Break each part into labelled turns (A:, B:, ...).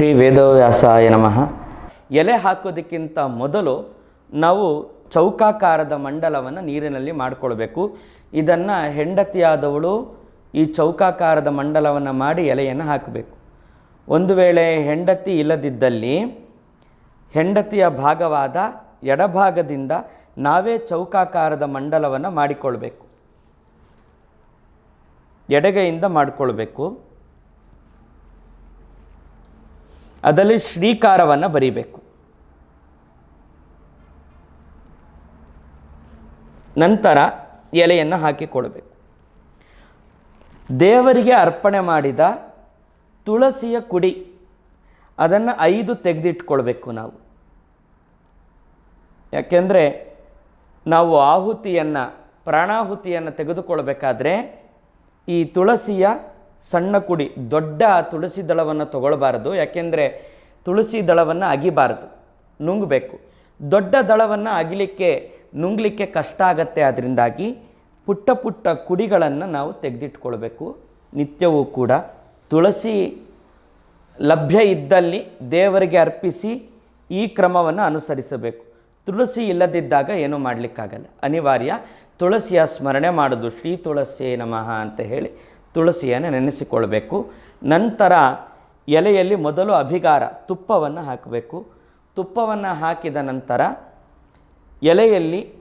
A: ಶ್ರೀ ವೇದವ್ಯಾಸಾಯ ನಮಃ. ಎಲೆ ಹಾಕೋದಕ್ಕಿಂತ ಮೊದಲು ನಾವು ಚೌಕಾಕಾರದ ಮಂಡಲವನ್ನು ನೀರಿನಲ್ಲಿ ಮಾಡಿಕೊಳ್ಬೇಕು. ಇದನ್ನು ಹೆಂಡತಿಯಾದವಳು ಈ ಚೌಕಾಕಾರದ ಮಂಡಲವನ್ನು ಮಾಡಿ ಎಲೆಯನ್ನು ಹಾಕಬೇಕು. ಒಂದು ವೇಳೆ ಹೆಂಡತಿ ಇಲ್ಲದಿದ್ದಲ್ಲಿ ಹೆಂಡತಿಯ ಭಾಗವಾದ ಎಡಭಾಗದಿಂದ ನಾವೇ ಚೌಕಾಕಾರದ ಮಂಡಲವನ್ನು ಮಾಡಿಕೊಳ್ಬೇಕು. ಎಡಗೈಯಿಂದ ಮಾಡಿಕೊಳ್ಬೇಕು. ಅದರಲ್ಲಿ ಶ್ರೀಕಾರವನ್ನು ಬರೀಬೇಕು. ನಂತರ ಎಲೆಯನ್ನು ಹಾಕಿಕೊಳ್ಬೇಕು ದೇವರಿಗೆ ಅರ್ಪಣೆ ಮಾಡಿದ ತುಳಸಿಯ ಕುಡಿ, ಅದನ್ನು ಐದು ತೆಗೆದಿಟ್ಕೊಳ್ಬೇಕು ನಾವು. ಯಾಕೆಂದರೆ ನಾವು ಆಹುತಿಯನ್ನು, ಪ್ರಾಣಾಹುತಿಯನ್ನು ತೆಗೆದುಕೊಳ್ಬೇಕಾದ್ರೆ ಈ ತುಳಸಿಯ ಸಣ್ಣ ಕುಡಿ, ದೊಡ್ಡ ತುಳಸಿ ದಳವನ್ನು ತಗೊಳ್ಬಾರದು. ಯಾಕೆಂದರೆ ತುಳಸಿ ದಳವನ್ನು ಅಗಿಬಾರದು, ನುಂಗಬೇಕು. ದೊಡ್ಡ ದಳವನ್ನು ಅಗಿಲಿಕ್ಕೆ, ನುಂಗಲಿಕ್ಕೆ ಕಷ್ಟ ಆಗತ್ತೆ. ಅದರಿಂದಾಗಿ ಪುಟ್ಟ ಪುಟ್ಟ ಕುಡಿಗಳನ್ನು ನಾವು ತೆಗೆದಿಟ್ಕೊಳ್ಬೇಕು. ನಿತ್ಯವೂ ಕೂಡ ತುಳಸಿ ಲಭ್ಯ ಇದ್ದಲ್ಲಿ ದೇವರಿಗೆ ಅರ್ಪಿಸಿ ಈ ಕ್ರಮವನ್ನು ಅನುಸರಿಸಬೇಕು. ತುಳಸಿ ಇಲ್ಲದಿದ್ದಾಗ ಏನೂ ಮಾಡಲಿಕ್ಕಾಗಲ್ಲ. ಅನಿವಾರ್ಯ, ತುಳಸಿಯ ಸ್ಮರಣೆ ಮಾಡೋದು ಶ್ರೀ ತುಳಸಿ ನಮಃ ಅಂತ ಹೇಳಿ ತುಳಸಿಯನ್ನು ನೆನೆಸಿಕೊಳ್ಬೇಕು. ನಂತರ ಎಲೆಯಲ್ಲಿ ಮೊದಲು ಅಭಿಗಾರ ತುಪ್ಪವನ್ನು ಹಾಕಬೇಕು. ತುಪ್ಪವನ್ನು ಹಾಕಿದ ನಂತರ ಎಲೆಯಲ್ಲಿ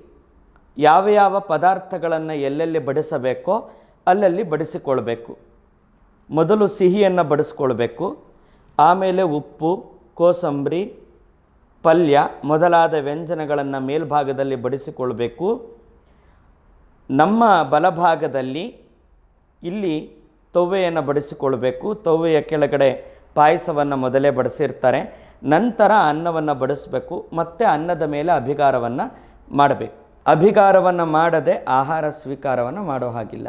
A: ಯಾವ ಯಾವ ಪದಾರ್ಥಗಳನ್ನು ಎಲ್ಲೆಲ್ಲಿ ಬಡಿಸಬೇಕೋ ಅಲ್ಲಲ್ಲಿ ಬಡಿಸಿಕೊಳ್ಬೇಕು. ಮೊದಲು ಸಿಹಿಯನ್ನು ಬಡಿಸ್ಕೊಳ್ಬೇಕು. ಆಮೇಲೆ ಉಪ್ಪು, ಕೋಸಂಬರಿ, ಪಲ್ಯ ಮೊದಲಾದ ವ್ಯಂಜನಗಳನ್ನು ಮೇಲ್ಭಾಗದಲ್ಲಿ ಬಡಿಸಿಕೊಳ್ಬೇಕು. ನಮ್ಮ ಬಲಭಾಗದಲ್ಲಿ ಇಲ್ಲಿ ತವ್ವೆಯನ್ನು ಬಡಿಸಿಕೊಳ್ಬೇಕು. ತವ್ವೆಯ ಕೆಳಗಡೆ ಪಾಯಸವನ್ನು ಮೊದಲೇ ಬಡಿಸಿರ್ತಾರೆ. ನಂತರ ಅನ್ನವನ್ನು ಬಡಿಸಬೇಕು. ಮತ್ತು ಅನ್ನದ ಮೇಲೆ ಅಭಿಗಾರವನ್ನು ಮಾಡಬೇಕು. ಅಭಿಗಾರವನ್ನು ಮಾಡದೆ ಆಹಾರ ಸ್ವೀಕಾರವನ್ನು ಮಾಡೋ ಹಾಗಿಲ್ಲ.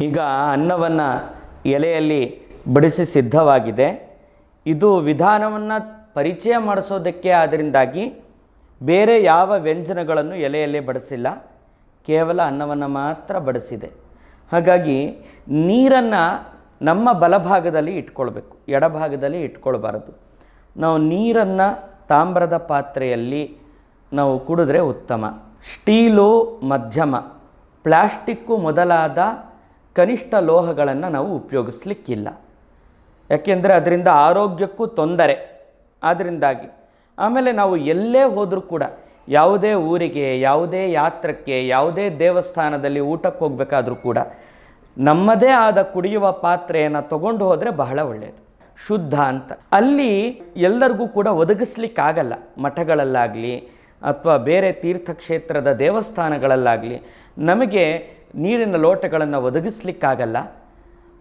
A: ಈಗ ಅನ್ನವನ್ನು ಎಲೆಯಲ್ಲಿ ಬಡಿಸಿ ಸಿದ್ಧವಾಗಿದೆ. ಇದು ವಿಧಾನವನ್ನು ಪರಿಚಯ ಮಾಡಿಸೋದಕ್ಕೆ ಆದ್ದರಿಂದಾಗಿ ಬೇರೆ ಯಾವ ವ್ಯಂಜನಗಳನ್ನು ಎಲೆಯಲ್ಲಿ ಬಡಿಸಿಲ್ಲ. ಕೇವಲ ಅನ್ನವನ್ನು ಮಾತ್ರ ಬಡಿಸಿದೆ. ಹಾಗಾಗಿ ನೀರನ್ನು ನಮ್ಮ ಬಲಭಾಗದಲ್ಲಿ ಇಟ್ಕೊಳ್ಬೇಕು, ಎಡಭಾಗದಲ್ಲಿ ಇಟ್ಕೊಳ್ಬಾರದು. ನಾವು ನೀರನ್ನು ತಾಮ್ರದ ಪಾತ್ರೆಯಲ್ಲಿ ನಾವು ಕುಡಿದ್ರೆ ಉತ್ತಮ. ಸ್ಟೀಲು ಮಧ್ಯಮ ಪ್ಲ್ಯಾಸ್ಟಿಕ್ಕು ಮೊದಲಾದ ಕನಿಷ್ಠ ಲೋಹಗಳನ್ನು ನಾವು ಉಪಯೋಗಿಸ್ಲಿಕ್ಕಿಲ್ಲ. ಯಾಕೆಂದರೆ ಅದರಿಂದ ಆರೋಗ್ಯಕ್ಕೂ ತೊಂದರೆ ಆದ್ದರಿಂದಾಗಿ ಆಮೇಲೆ ನಾವು ಎಲ್ಲೇ ಹೋದರೂ ಕೂಡ ಯಾವುದೇ ಊರಿಗೆ, ಯಾವುದೇ ಯಾತ್ರಕ್ಕೆ, ಯಾವುದೇ ದೇವಸ್ಥಾನದಲ್ಲಿ ಊಟಕ್ಕೆ ಹೋಗಬೇಕಾದ್ರೂ ಕೂಡ ನಮ್ಮದೇ ಆದ ಕುಡಿಯುವ ಪಾತ್ರೆಯನ್ನು ತಗೊಂಡು ಹೋದರೆ ಬಹಳ ಒಳ್ಳೆಯದು ಶುದ್ಧ ಅಂತ. ಅಲ್ಲಿ ಎಲ್ಲರಿಗೂ ಕೂಡ ಒದಗಿಸ್ಲಿಕ್ಕಾಗಲ್ಲ. ಮಠಗಳಲ್ಲಾಗಲಿ ಅಥವಾ ಬೇರೆ ತೀರ್ಥಕ್ಷೇತ್ರದ ದೇವಸ್ಥಾನಗಳಲ್ಲಾಗಲಿ ನಮಗೆ ನೀರಿನ ಲೋಟಗಳನ್ನು ಒದಗಿಸ್ಲಿಕ್ಕಾಗಲ್ಲ.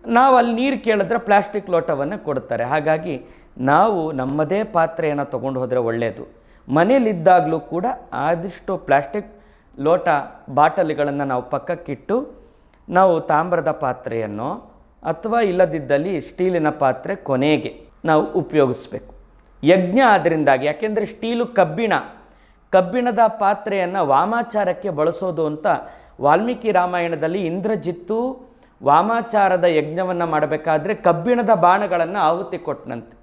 A: ನಾವು ಅಲ್ಲಿ ನೀರು ಕೇಳಿದ್ರೆ ಪ್ಲಾಸ್ಟಿಕ್ ಲೋಟವನ್ನು ಕೊಡ್ತಾರೆ. ಹಾಗಾಗಿ ನಾವು ನಮ್ಮದೇ ಪಾತ್ರೆಯನ್ನು ತೊಗೊಂಡು ಹೋದರೆ ಒಳ್ಳೆಯದು ಮನೆಯಲ್ಲಿದ್ದಾಗಲೂ ಕೂಡ ಆದಷ್ಟು ಪ್ಲಾಸ್ಟಿಕ್ ಲೋಟ ಬಾಟಲಿಗಳನ್ನು ನಾವು ಪಕ್ಕಕ್ಕಿಟ್ಟು ನಾವು ತಾಮ್ರದ ಪಾತ್ರೆಯನ್ನು ಅಥವಾ ಇಲ್ಲದಿದ್ದಲ್ಲಿ ಸ್ಟೀಲಿನ ಪಾತ್ರೆ ಕೊನೆಗೆ ನಾವು ಉಪಯೋಗಿಸ್ಬೇಕು. ಯಜ್ಞ ಅದರಿಂದಾಗಿ ಯಾಕೆಂದರೆ ಸ್ಟೀಲು ಕಬ್ಬಿಣ. ಕಬ್ಬಿಣದ ಪಾತ್ರೆಯನ್ನು ವಾಮಾಚಾರಕ್ಕೆ ಬಳಸೋದು ಅಂತ ವಾಲ್ಮೀಕಿ ರಾಮಾಯಣದಲ್ಲಿ ಇಂದ್ರಜಿತ್ತು ವಾಮಾಚಾರದ ಯಜ್ಞವನ್ನು ಮಾಡಬೇಕಾದ್ರೆ ಕಬ್ಬಿಣದ ಬಾಣಗಳನ್ನು ಆಹುತಿ ಕೊಟ್ಟನಂತೆ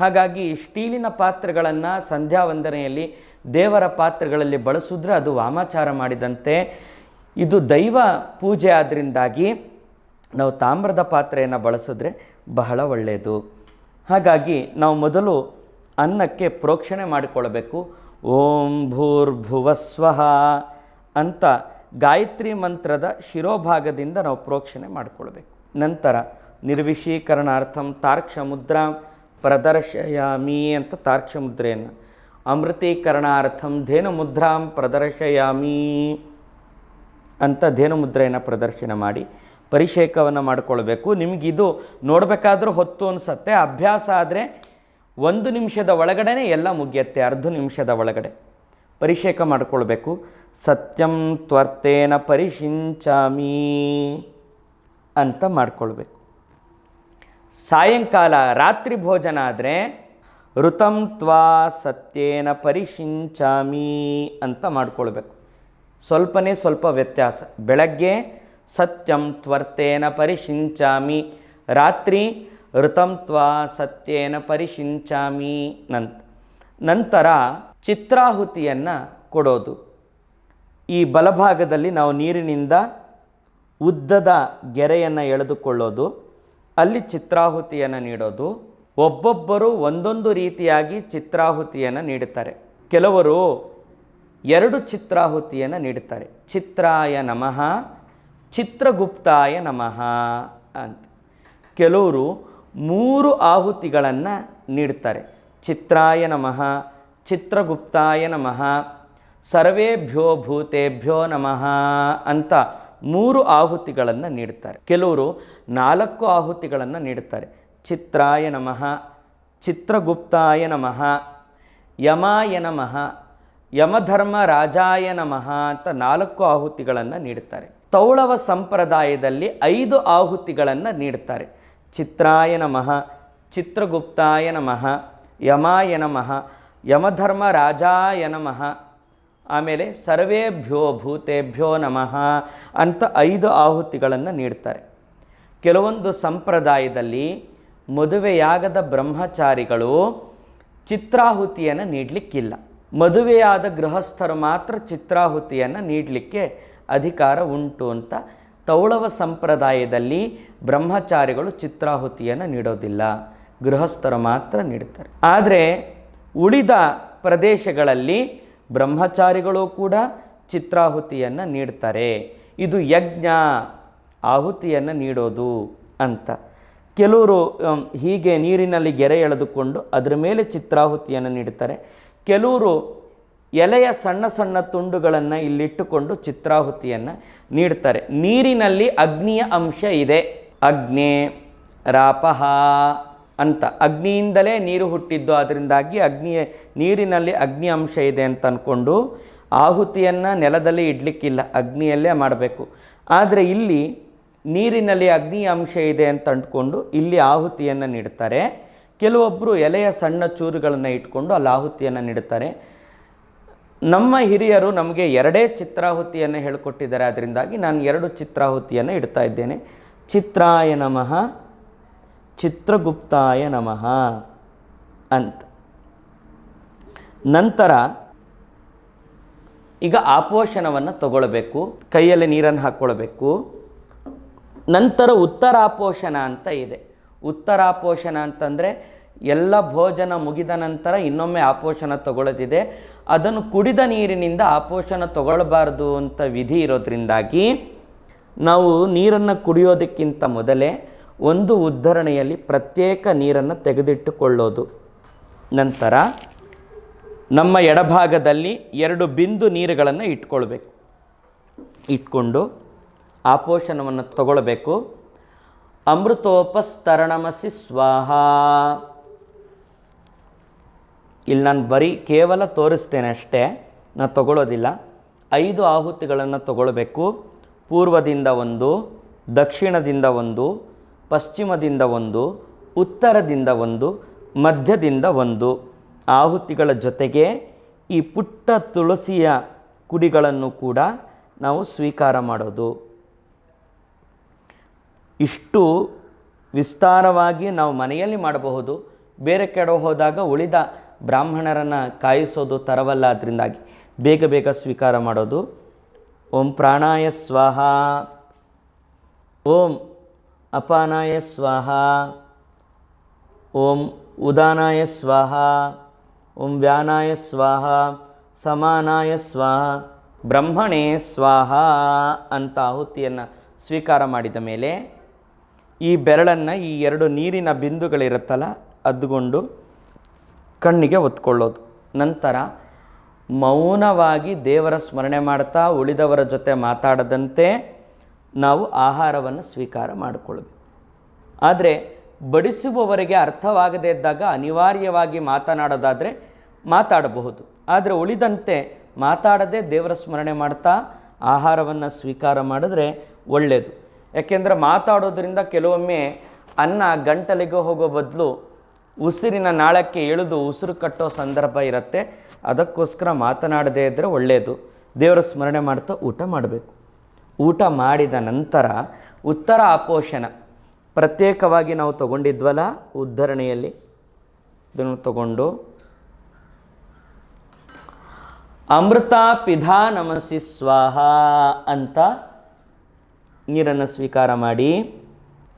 A: ಹಾಗಾಗಿ ಸ್ಟೀಲಿನ ಪಾತ್ರೆಗಳನ್ನು ಸಂಧ್ಯಾ ವಂದನೆಯಲ್ಲಿ ದೇವರ ಪಾತ್ರೆಗಳಲ್ಲಿ ಬಳಸಿದ್ರೆ ಅದು ವಾಮಾಚಾರ ಮಾಡಿದಂತೆ. ಇದು ದೈವ ಪೂಜೆ ಆದ್ದರಿಂದಾಗಿ ನಾವು ತಾಮ್ರದ ಪಾತ್ರೆಯನ್ನು ಬಳಸಿದ್ರೆ ಬಹಳ ಒಳ್ಳೆಯದು. ಹಾಗಾಗಿ ನಾವು ಮೊದಲು ಅನ್ನಕ್ಕೆ ಪ್ರೋಕ್ಷಣೆ ಮಾಡಿಕೊಳ್ಬೇಕು ಓಂ ಭೂರ್ಭುವಸ್ವಹ ಅಂತ ಗಾಯತ್ರಿ ಮಂತ್ರದ ಶಿರೋಭಾಗದಿಂದ ನಾವು ಪ್ರೋಕ್ಷಣೆ ಮಾಡಿಕೊಳ್ಬೇಕು. ನಂತರ ನಿರ್ವಿಶೀಕರಣಾರ್ಥಂ ತಾರ್ಕ್ಷ ಮುದ್ರಾ ಪ್ರದರ್ಶಯಾಮಿ ಅಂತ ತಾರ್ಕ್ಷ ಮುದ್ರೆಯನ್ನು ಅಮೃತೀಕರಣಾರ್ಥಂ ಧೇನು ಮುದ್ರಾಂ ಪ್ರದರ್ಶಯಾಮಿ ಅಂತ ಧೇನು ಮುದ್ರೆಯನ್ನು ಪ್ರದರ್ಶನ ಮಾಡಿ ಪರಿಷೇಕವನ್ನು ಮಾಡಿಕೊಳ್ಬೇಕು. ನಿಮಗಿದು ನೋಡಬೇಕಾದ್ರೂ ಹೊತ್ತು ಅನಿಸತ್ತೆ. ಅಭ್ಯಾಸ ಆದರೆ ಒಂದು ನಿಮಿಷದ ಒಳಗಡೆ ಎಲ್ಲ ಮುಗಿಯತ್ತೆ. ಅರ್ಧ ನಿಮಿಷದ ಒಳಗಡೆ ಪರಿಷೇಕ ಮಾಡಿಕೊಳ್ಬೇಕು. ಸತ್ಯಂ ತ್ವರ್ತೇನ ಪರಿಶಿಂಚಾಮಿ ಅಂತ ಮಾಡಿಕೊಳ್ಬೇಕು. ಸಾಯಂಕಾಲ ರಾತ್ರಿ ಭೋಜನ ಆದರೆ, ಋತಂ ತ್ವಾ ಸತ್ಯೇನ ಪರಿಶಿಂಚಾಮಿ ಅಂತ ಮಾಡ್ಕೊಳ್ಬೇಕು. ಸ್ವಲ್ಪನೇ ಸ್ವಲ್ಪ ವ್ಯತ್ಯಾಸ. ಬೆಳಗ್ಗೆ, ಸತ್ಯಂ ತ್ವರ್ತೇನ ಪರಿಶಿಂಚಾಮಿ ರಾತ್ರಿ, ಋತಂ ತ್ವಾ ಸತ್ಯೇನ ಪರಿಶಿಂಚಾಮಿ ನಂತ. ನಂತರ ಚಿತ್ರಾಹುತಿಯನ್ನು ಕೊಡೋದು. ಈ ಬಲಭಾಗದಲ್ಲಿ ನಾವು ನೀರಿನಿಂದ ಉದ್ದದ ಗೆರೆಯನ್ನು ಎಳೆದುಕೊಳ್ಳೋದು. ಅಲ್ಲಿ ಚಿತ್ರಾಹುತಿಯನ್ನು ನೀಡೋದು. ಒಬ್ಬೊಬ್ಬರು ಒಂದೊಂದು ರೀತಿಯಾಗಿ ಚಿತ್ರಾಹುತಿಯನ್ನು ನೀಡುತ್ತಾರೆ. ಕೆಲವರು ಎರಡು ಚಿತ್ರಾಹುತಿಯನ್ನು ನೀಡುತ್ತಾರೆ. ಚಿತ್ರಾಯ ನಮಃ, ಚಿತ್ರಗುಪ್ತಾಯ ನಮಃ ಅಂತ. ಕೆಲವರು ಮೂರು ಆಹುತಿಗಳನ್ನು ನೀಡ್ತಾರೆ ಚಿತ್ರಾಯ ನಮಃ, ಚಿತ್ರಗುಪ್ತಾಯ ನಮಃ, ಸರ್ವೇಭ್ಯೋ ಭೂತೇಭ್ಯೋ ನಮಃ ಅಂತ ಮೂರು ಆಹುತಿಗಳನ್ನು ನೀಡುತ್ತಾರೆ. ಕೆಲವರು ನಾಲ್ಕು ಆಹುತಿಗಳನ್ನು ನೀಡುತ್ತಾರೆ. ಚಿತ್ರಾಯ ನಮಃ, ಚಿತ್ರಗುಪ್ತಾಯ ನಮಃ, ಯಮಾಯ ನಮಃ, ಯಮಧರ್ಮ ರಾಜಾಯ ನಮಃ ಅಂತ ನಾಲ್ಕು ಆಹುತಿಗಳನ್ನು ನೀಡುತ್ತಾರೆ. ತೌಳವ ಸಂಪ್ರದಾಯದಲ್ಲಿ ಐದು ಆಹುತಿಗಳನ್ನು ನೀಡುತ್ತಾರೆ. ಚಿತ್ರಾಯ ನಮಃ, ಚಿತ್ರಗುಪ್ತಾಯ ನಮಃ, ಯಮಾಯ ನಮಃ, ಯಮಧರ್ಮ ರಾಜಾಯ ನಮಃ ಆಮೇಲೆ ಸರ್ವೇಭ್ಯೋ ಭೂತೇಭ್ಯೋ ನಮಃ ಅಂತ ಐದು ಆಹುತಿಗಳನ್ನು ನೀಡ್ತಾರೆ. ಕೆಲವೊಂದು ಸಂಪ್ರದಾಯದಲ್ಲಿ ಮದುವೆಯಾಗದ ಬ್ರಹ್ಮಚಾರಿಗಳು ಚಿತ್ರಾಹುತಿಯನ್ನು ನೀಡಲಿಕ್ಕಿಲ್ಲ. ಮದುವೆಯಾದ ಗೃಹಸ್ಥರು ಮಾತ್ರ ಚಿತ್ರಾಹುತಿಯನ್ನು ನೀಡಲಿಕ್ಕೆ ಅಧಿಕಾರ ಉಂಟು ಅಂತ ತೌಳವ ಸಂಪ್ರದಾಯದಲ್ಲಿ ಬ್ರಹ್ಮಚಾರಿಗಳು ಚಿತ್ರಾಹುತಿಯನ್ನು ನೀಡೋದಿಲ್ಲ. ಗೃಹಸ್ಥರು ಮಾತ್ರ ನೀಡುತ್ತಾರೆ ಆದರೆ ಉಳಿದ ಪ್ರದೇಶಗಳಲ್ಲಿ ಬ್ರಹ್ಮಚಾರಿಗಳು ಕೂಡ ಚಿತ್ರಾಹುತಿಯನ್ನು ನೀಡ್ತಾರೆ. ಇದು ಯಜ್ಞ, ಆಹುತಿಯನ್ನು ನೀಡೋದು ಅಂತ. ಕೆಲವರು ಹೀಗೆ ನೀರಿನಲ್ಲಿ ಗೆರೆ ಎಳೆದುಕೊಂಡು ಅದರ ಮೇಲೆ ಚಿತ್ರಾಹುತಿಯನ್ನು ನೀಡುತ್ತಾರೆ ಕೆಲವರು ಎಲೆಯ ಸಣ್ಣ ಸಣ್ಣ ತುಂಡುಗಳನ್ನು ಇಲ್ಲಿಟ್ಟುಕೊಂಡು ಚಿತ್ರಾಹುತಿಯನ್ನು ನೀಡ್ತಾರೆ. ನೀರಿನಲ್ಲಿ ಅಗ್ನಿಯ ಅಂಶ ಇದೆ. ಅಗ್ನೇ, ರಾಪಹ ಅಂತ. ಅಗ್ನಿಯಿಂದಲೇ ನೀರು ಹುಟ್ಟಿದ್ದು. ಅದರಿಂದಾಗಿ ಅಗ್ನಿಯ, ನೀರಿನಲ್ಲಿ ಅಗ್ನಿ ಅಂಶ ಇದೆ ಅಂತ ಅಂದ್ಕೊಂಡು ಆಹುತಿಯನ್ನು ನೆಲದಲ್ಲಿ ಇಡಲಿಕ್ಕಿಲ್ಲ. ಅಗ್ನಿಯಲ್ಲೇ ಮಾಡಬೇಕು. ಆದರೆ ಇಲ್ಲಿ ನೀರಿನಲ್ಲಿ ಅಗ್ನಿ ಅಂಶ ಇದೆ ಅಂತ ಅಂದ್ಕೊಂಡು ಇಲ್ಲಿ ಆಹುತಿಯನ್ನು ನೀಡ್ತಾರೆ. ಕೆಲವೊಬ್ಬರು ಎಲೆಯ ಸಣ್ಣ ಚೂರುಗಳನ್ನು ಇಟ್ಕೊಂಡು ಅಲ್ಲಿ ಆಹುತಿಯನ್ನು ನೀಡುತ್ತಾರೆ ನಮ್ಮ ಹಿರಿಯರು ನಮಗೆ ಎರಡೇ ಚಿತ್ರಾಹುತಿಯನ್ನು ಹೇಳಿಕೊಟ್ಟಿದ್ದಾರೆ. ಅದರಿಂದಾಗಿ ನಾನು ಎರಡು ಚಿತ್ರಾಹುತಿಯನ್ನು ಇಡ್ತಾ ಇದ್ದೇನೆ. ಚಿತ್ರಾಯ ನಮಃ. ಚಿತ್ರಗುಪ್ತಾಯ ನಮಃ ಅಂತ. ನಂತರ ಈಗ ಆಪೋಷಣವನ್ನು ತಗೊಳ್ಬೇಕು, ಕೈಯಲ್ಲಿ ನೀರನ್ನು ಹಾಕ್ಕೊಳ್ಬೇಕು. ನಂತರ ಉತ್ತರಾಪೋಷಣ ಅಂತ ಇದೆ. ಉತ್ತರಾಪೋಷಣ ಅಂತಂದರೆ ಎಲ್ಲ ಭೋಜನ ಮುಗಿದ ನಂತರ ಇನ್ನೊಮ್ಮೆ ಆಪೋಷಣ ತಗೊಳ್ಳೋದಿದೆ. ಅದನ್ನು ಕುಡಿದ ನೀರಿನಿಂದ ಆಪೋಷಣ ತಗೊಳ್ಬಾರ್ದು ಅಂತ ವಿಧಿ ಇರೋದ್ರಿಂದಾಗಿ ನಾವು ನೀರನ್ನು ಕುಡಿಯೋದಕ್ಕಿಂತ ಮೊದಲೇ ಒಂದು ಉದ್ಧರಣೆಯಲ್ಲಿ ಪ್ರತ್ಯೇಕ ನೀರನ್ನು ತೆಗೆದಿಟ್ಟುಕೊಳ್ಳೋದು. ನಂತರ ನಮ್ಮ ಎಡಭಾಗದಲ್ಲಿ ಎರಡು ಬಿಂದು ನೀರುಗಳನ್ನು ಇಟ್ಕೊಳ್ಬೇಕು. ಇಟ್ಕೊಂಡು ಆಪೋಷಣವನ್ನು ತಗೊಳ್ಬೇಕು. ಅಮೃತೋಪಸ್ತರಣಮಸಿ ಸ್ವಾಹ. ಇಲ್ಲಿ ನಾನು ಬರೀ ಕೇವಲ ತೋರಿಸ್ತೇನೆ ಅಷ್ಟೇ, ನಾನು ತಗೊಳ್ಳೋದಿಲ್ಲ. ಐದು ಆಹುತಿಗಳನ್ನು ತಗೊಳ್ಬೇಕು. ಪೂರ್ವದಿಂದ ಒಂದು, ದಕ್ಷಿಣದಿಂದ ಒಂದು ಪಶ್ಚಿಮದಿಂದ ಒಂದು, ಉತ್ತರದಿಂದ ಒಂದು, ಮಧ್ಯದಿಂದ ಒಂದು. ಆಹುತಿಗಳ ಜೊತೆಗೆ ಈ ಪುಟ್ಟ ತುಳಸಿಯ ಕುಡಿಗಳನ್ನು ಕೂಡ ನಾವು ಸ್ವೀಕಾರ ಮಾಡೋದು. ಇಷ್ಟು ವಿಸ್ತಾರವಾಗಿ ನಾವು ಮನೆಯಲ್ಲಿ ಮಾಡಬಹುದು. ಬೇರೆ ಕಡೆ ಹೋದಾಗ ಉಳಿದ ಬ್ರಾಹ್ಮಣರನ್ನು ಕಾಯಿಸೋದು ತರವಲ್ಲ ಅದರಿಂದಾಗಿ ಬೇಗ ಬೇಗ ಸ್ವೀಕಾರ ಮಾಡೋದು. ಓಂ ಪ್ರಾಣಾಯ ಸ್ವಾಹ. ಓಂ. ಅಪಾನಾಯ ಸ್ವಾಹ. ಓಂ ಉದಾನಾಯ ಸ್ವಾಹ. ಓಂ ವ್ಯಾನಾಯ ಸ್ವಾಹ. ಸಮಾನಾಯ ಸ್ವಾಹ. ಬ್ರಹ್ಮಣೇ ಸ್ವಾಹ ಅಂತ ಆಹುತಿಯನ್ನು ಸ್ವೀಕಾರ ಮಾಡಿದ ಮೇಲೆ ಈ ಬೆರಳನ್ನು ಈ ಎರಡು ನೀರಿನ ಬಿಂದುಗಳಿರುತ್ತಲ್ಲ ಅದ್ದುಕೊಂಡು ಕಣ್ಣಿಗೆ ಒತ್ಕೊಳ್ಳೋದು ನಂತರ ಮೌನವಾಗಿ ದೇವರ ಸ್ಮರಣೆ ಮಾಡ್ತಾ ಉಳಿದವರ ಜೊತೆ ಮಾತಾಡದಂತೆ ನಾವು ಆಹಾರವನ್ನು ಸ್ವೀಕಾರ ಮಾಡಿಕೊಳ್ಬೇಕು ಆದರೆ ಬಡಿಸುವವರಿಗೆ ಅರ್ಥವಾಗದೇ ಇದ್ದಾಗ ಅನಿವಾರ್ಯವಾಗಿ ಮಾತನಾಡೋದಾದರೆ ಮಾತಾಡಬಹುದು. ಆದರೆ ಉಳಿದಂತೆ ಮಾತಾಡದೆ ದೇವರ ಸ್ಮರಣೆ ಮಾಡ್ತಾ ಆಹಾರವನ್ನು ಸ್ವೀಕಾರ ಮಾಡಿದ್ರೆ ಒಳ್ಳೆಯದು ಯಾಕೆಂದರೆ ಮಾತಾಡೋದ್ರಿಂದ ಕೆಲವೊಮ್ಮೆ ಅನ್ನ ಗಂಟಲಿಗೆ ಹೋಗೋ ಬದಲು ಉಸಿರಿನ ನಾಳಕ್ಕೆ ಇಳಿದು ಉಸಿರು ಕಟ್ಟೋ ಸಂದರ್ಭ ಇರುತ್ತೆ. ಅದಕ್ಕೋಸ್ಕರ ಮಾತನಾಡದೇ ಇದ್ದರೆ ಒಳ್ಳೆಯದು ದೇವರ ಸ್ಮರಣೆ ಮಾಡ್ತಾ ಊಟ ಮಾಡಬೇಕು. ಊಟ ಮಾಡಿದ ನಂತರ ಉತ್ತರ ಆಪೋಷಣ. ಪ್ರತ್ಯೇಕವಾಗಿ ನಾವು ತಗೊಂಡಿದ್ವಲ್ಲ, ಉದ್ಧರಣೆಯಲ್ಲಿ? ಇದನ್ನು ತಗೊಂಡು. ಅಮೃತ ಪಿಧಾ ನಮಸಿ ಸ್ವಾಹ ಅಂತ ನೀರನ್ನು ಸ್ವೀಕಾರ ಮಾಡಿ.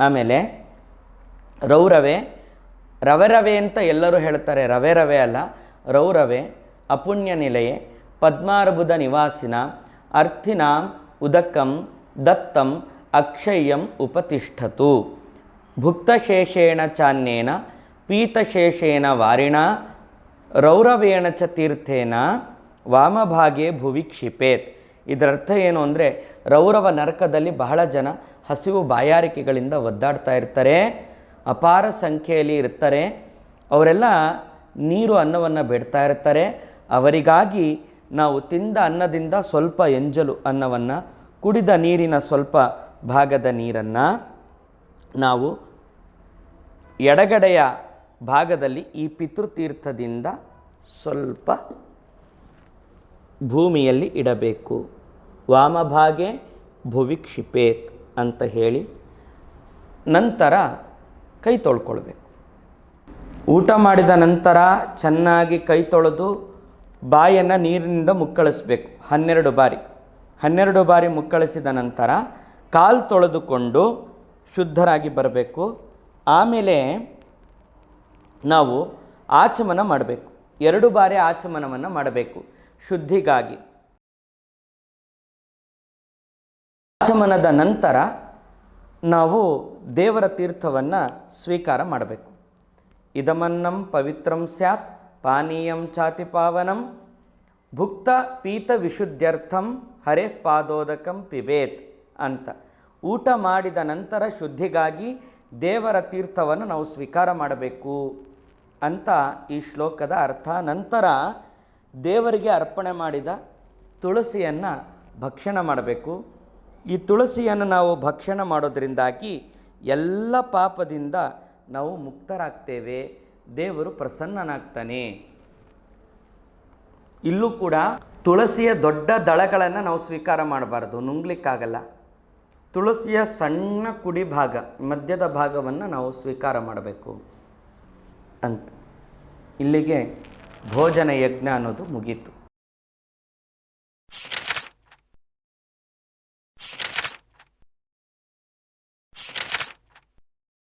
A: ಆಮೇಲೆ ರೌರವೆ ರವೆ. ರವೆ ಅಂತ ಎಲ್ಲರೂ ಹೇಳ್ತಾರೆ, ರವೆ ರವೆ ಅಲ್ಲ ರೌರವೆ ಅಪುಣ್ಯ ನಿಲಯೆ ಪದ್ಮಾರ್ಬುದ ನಿವಾಸಿನ, ಅರ್ಥಿನಾಂ ಉದಕಂ ದತ್ತಂ ಅಕ್ಷಯ್ಯಂ ಉಪತಿಷ್ಠತು. ಭುಕ್ತಶೇಷೇಣ ಚಾನ್ಯೇನ, ಪೀತಶೇಷೇನ ವಾರಿಣ, ರೌರವೇಣ ಚ ತೀರ್ಥೇನ, ವಾಮಭಾಗೆ ಭುವಿ ಕ್ಷಿಪೇತ್ ಇದರರ್ಥ ಏನು ಅಂದರೆ ರೌರವ ನರಕದಲ್ಲಿ ಬಹಳ ಜನ ಹಸಿವು ಬಾಯಾರಿಕೆಗಳಿಂದ ಒದ್ದಾಡ್ತಾ ಇರ್ತಾರೆ, ಅಪಾರ ಸಂಖ್ಯೆಯಲ್ಲಿ ಇರ್ತಾರೆ, ಅವರೆಲ್ಲ ನೀರು ಅನ್ನವನ್ನು ಬಿಡ್ತಾ ಇರ್ತಾರೆ, ಅವರಿಗಾಗಿ ನಾವು ತಿಂದ ಅನ್ನದಿಂದ ಸ್ವಲ್ಪ ಎಂಜಲು ಅನ್ನವನ್ನು, ಕುಡಿದ ನೀರಿನ ಸ್ವಲ್ಪ ಭಾಗದ ನೀರನ್ನು ನಾವು ಎಡಗಡೆಯ ಭಾಗದಲ್ಲಿ ಈ ಪಿತೃತೀರ್ಥದಿಂದ ಸ್ವಲ್ಪ ಭೂಮಿಯಲ್ಲಿ ಇಡಬೇಕು. ವಾಮಭಾಗೆ ಭುವಿಕ್ಷಿಪೇತ್ ಅಂತ ಹೇಳಿ ನಂತರ ಕೈ ತೊಳ್ಕೊಳ್ಬೇಕು. ಊಟ ಮಾಡಿದ ನಂತರ ಚೆನ್ನಾಗಿ ಕೈ ತೊಳೆದು ಬಾಯನ್ನು ನೀರಿನಿಂದ ಮುಕ್ಕಳಿಸ್ಬೇಕು. ಹನ್ನೆರಡು ಬಾರಿ. ಹನ್ನೆರಡು ಬಾರಿ ಮುಕ್ಕಳಿಸಿದ ನಂತರ ಕಾಲು ತೊಳೆದುಕೊಂಡು ಶುದ್ಧರಾಗಿ ಬರಬೇಕು. ಆಮೇಲೆ ನಾವು ಆಚಮನ ಮಾಡಬೇಕು. ಎರಡು ಬಾರಿ ಆಚಮನವನ್ನು ಮಾಡಬೇಕು. ಶುದ್ಧಿಗಾಗಿ. ಆಚಮನದ ನಂತರ ನಾವು ದೇವರ ತೀರ್ಥವನ್ನು ಸ್ವೀಕಾರ ಮಾಡಬೇಕು. ಇದಮನ್ನಂ ಪವಿತ್ರಂ ಸ್ಯಾತ್. ಪಾನೀಯಂ ಚಾತಿ ಪಾವನಂ ಭುಕ್ತ ಪೀತ ವಿಶುದ್ಧ್ಯರ್ಥಂ ಹರೇ ಪಾದೋದಕಂ ಪಿಬೇತ್ ಅಂತ। ಊಟ ಮಾಡಿದ ನಂತರ ಶುದ್ಧಿಗಾಗಿ ದೇವರ ತೀರ್ಥವನ್ನು ನಾವು ಸ್ವೀಕಾರ ಮಾಡಬೇಕು ಅಂತ ಈ ಶ್ಲೋಕದ ಅರ್ಥ. ನಂತರ ದೇವರಿಗೆ ಅರ್ಪಣೆ ಮಾಡಿದ ತುಳಸಿಯನ್ನು ಭಕ್ಷಣ ಮಾಡಬೇಕು. ಈ ತುಳಸಿಯನ್ನು ನಾವು ಭಕ್ಷಣ ಮಾಡೋದರಿಂದಾಗಿ ಎಲ್ಲ ಪಾಪದಿಂದ ನಾವು ಮುಕ್ತರಾಗ್ತೇವೆ. ದೇವರು ಪ್ರಸನ್ನನಾಗ್ತಾನೆ. ಇಲ್ಲೂ ಕೂಡ ತುಳಸಿಯ ದೊಡ್ಡ ದಳಗಳನ್ನು ನಾವು ಸ್ವೀಕಾರ ಮಾಡಬಾರ್ದು, ನುಂಗ್ಲಿಕ್ಕಾಗಲ್ಲ. ತುಳಸಿಯ ಸಣ್ಣ ಕುಡಿ ಭಾಗ ಮಧ್ಯದ ಭಾಗವನ್ನು ನಾವು ಸ್ವೀಕಾರ ಮಾಡಬೇಕು ಅಂತ. ಇಲ್ಲಿಗೆ ಭೋಜನ ಯಜ್ಞ ಅನ್ನೋದು ಮುಗೀತು.